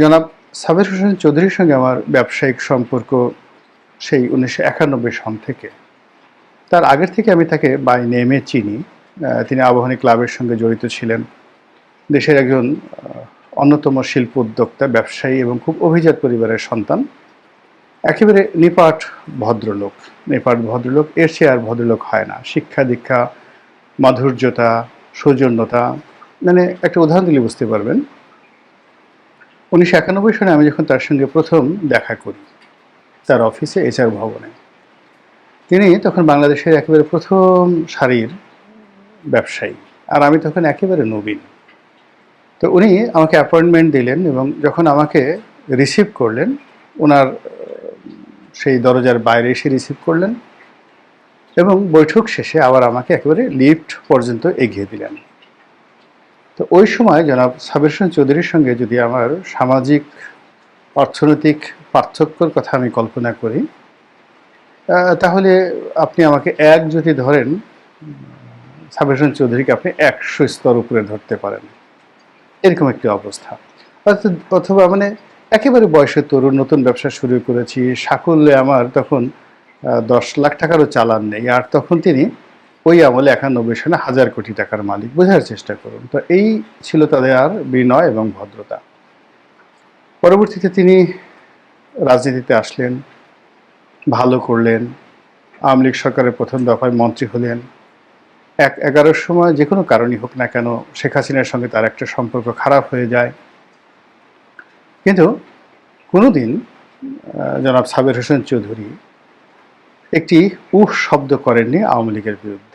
জনাব সাবের হোসেন চৌধুরীর সঙ্গে আমার ব্যবসায়িক সম্পর্ক সেই উনিশশো একানব্বই সন থেকে। তার আগের থেকে আমি তাকে বাই নেমে চিনি। তিনি আবাহনী ক্লাবের সঙ্গে জড়িত ছিলেন। দেশের একজন অন্যতম শিল্প উদ্যোক্তা, ব্যবসায়ী এবং খুব অভিজাত পরিবারের সন্তান। একেবারে নিপাট ভদ্রলোক নিপাট ভদ্রলোক, এর চেয়ে আর ভদ্রলোক হয় না। শিক্ষা দীক্ষা, মাধুর্যতা, সৌজন্যতা মানে একটা উদাহরণ দিলে বুঝতে পারবেন। উনিশশো একানব্বই সালে আমি যখন তার সঙ্গে প্রথম দেখা করি, তার অফিসে এইচআর ভবনে, তিনি তখন বাংলাদেশের একেবারে প্রথম সারির ব্যবসায়ী আর আমি তখন একেবারে নবীন। তো উনি আমাকে অ্যাপয়েন্টমেন্ট দিলেন এবং যখন আমাকে রিসিভ করলেন ওনার সেই দরজার বাইরে এসে রিসিভ করলেন এবং বৈঠক শেষে আবার আমাকে একেবারে লিফট পর্যন্ত এগিয়ে দিলেন। তো ওই সময় জনাব সাবির হোসেন চৌধুরীর সঙ্গে যদি আমার সামাজিক, অর্থনৈতিক পার্থক্যর কথা আমি কল্পনা করি তাহলে আপনি আমাকে এক যদি ধরেন সাবির হোসেন চৌধুরীকে আপনি একশো স্তর উপরে ধরতে পারেন। এরকম একটি অবস্থা। অথবা মানে একেবারে বয়সের তরুণ, নতুন ব্যবসা শুরু করেছি সাকল্যে আমার তখন দশ লাখ টাকারও চালান নেই। আর তখন তিনি ওই আমলে একানব্বই সালে হাজার কোটি টাকার মালিক বোঝার চেষ্টা করুন। তো এই ছিল তাদের আর বিনয় এবং ভদ্রতা। পরবর্তীতে তিনি রাজনীতিতে আসলেন ভালো করলেন আওয়ামী লীগ সরকারের প্রথম দফায় মন্ত্রী হলেন। এক এগারোর সময় যে কোনো কারণই হোক না কেন শেখ হাসিনার সঙ্গে তার একটা সম্পর্ক খারাপ হয়ে যায়। কিন্তু কোনোদিন আহ, জনাব সাবের হোসেন চৌধুরী একটি উহ শব্দ করেননি আওয়ামী লীগের বিরুদ্ধে।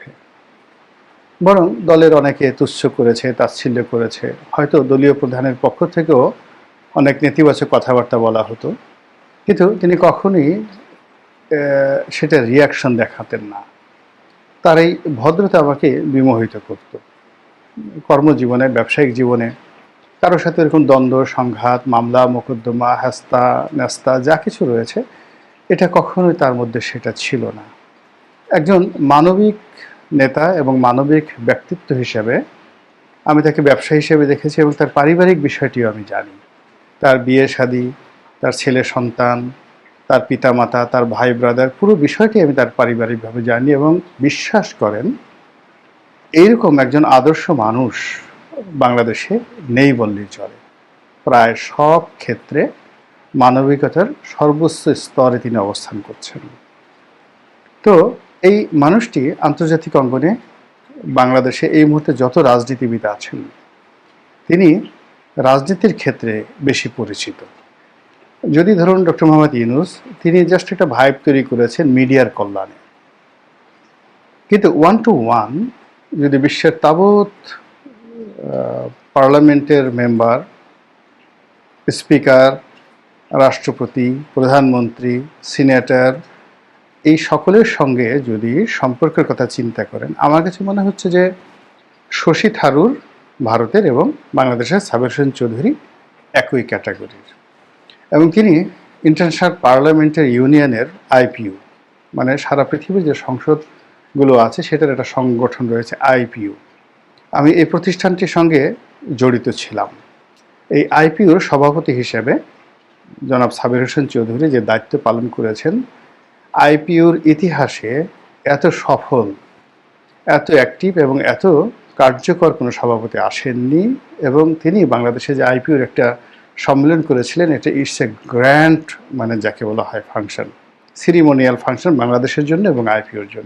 বরং দলের অনেকে তুচ্ছ করেছে, তাচ্ছিল্য করেছে। হয়তো দলীয় প্রধানের পক্ষ থেকেও অনেক নেতিবাচক কথাবার্তা বলা হতো। কিন্তু তিনি কখনোই সেটা রিয়াকশন দেখাতেন না। তার এই ভদ্রতা আমাকে বিমোহিত করত। কর্মজীবনে, ব্যবসায়িক জীবনে কারও সাথে এরকম দ্বন্দ্ব, সংঘাত, মামলা, মোকদ্দমা, হাস্তা নাস্তা যা কিছু রয়েছে, এটা কখনোই তার মধ্যে সেটা ছিল না। একজন মানবিক নেতা এবং মানবিক ব্যক্তিত্ব হিসেবে আমি তাকে ব্যবসা হিসেবে দেখেছি এবং তার পারিবারিক বিষয়টিও আমি জানি। তার বিয়ে শাদী, তার ছেলে সন্তান, তার পিতামাতা, তার ভাই ব্রাদার পুরো বিষয়টি আমি তার পারিবারিকভাবে জানি এবং বিশ্বাস করেন, এইরকম একজন আদর্শ মানুষ বাংলাদেশে নেই বললেই চলে। প্রায় সব ক্ষেত্রে মানবিকতার সর্বোচ্চ স্তরে তিনি অবস্থান করছেন। তো এই মানুষটি আন্তর্জাতিক অঙ্গনে বাংলাদেশে এই মুহূর্তে যত রাজনীতিবিদ আছেন, তিনি রাজনীতির ক্ষেত্রে বেশি পরিচিত। যদি ধরুন ডক্টর মোহাম্মদ ইউনুস, তিনি জাস্ট একটা ভাইব তৈরি করেছেন মিডিয়ার কল্যাণে। কিন্তু ওয়ান টু ওয়ান যদি বিশ্বের তাবৎ পার্লামেন্টের মেম্বার স্পিকার রাষ্ট্রপতি, প্রধানমন্ত্রী সিনেটর এই সকলের সঙ্গে যদি সম্পর্কের কথা চিন্তা করেন, আমার কাছে মনে হচ্ছে যে শশী থারুর ভারতের এবং বাংলাদেশের সাবের হোসেন চৌধুরী একই ক্যাটাগরির। এবং তিনি ইন্টারন্যাশনাল পার্লামেন্টের ইউনিয়নের আইপিইউ মানে সারা পৃথিবীর যে সংসদগুলো আছে সেটার একটা সংগঠন রয়েছে আইপিইউ। আমি এই প্রতিষ্ঠানটির সঙ্গে জড়িত ছিলাম। এই আইপিইউর সভাপতি হিসেবে জনাব সাবির হোসেন চৌধুরী যে দায়িত্ব পালন করেছেন আইপিইউর ইতিহাসে এত সফল, এত অ্যাক্টিভ এবং এত কার্যকর কোনো সভাপতি আসেননি এবং তিনি বাংলাদেশে যে আইপিওর একটা সম্মেলন করেছিলেন, এটা ইটস এ গ্র্যান্ড মানে যাকে বলা হয় ফাংশন সিরিমোনিয়াল ফাংশন বাংলাদেশের জন্য এবং আইপিওর জন্য।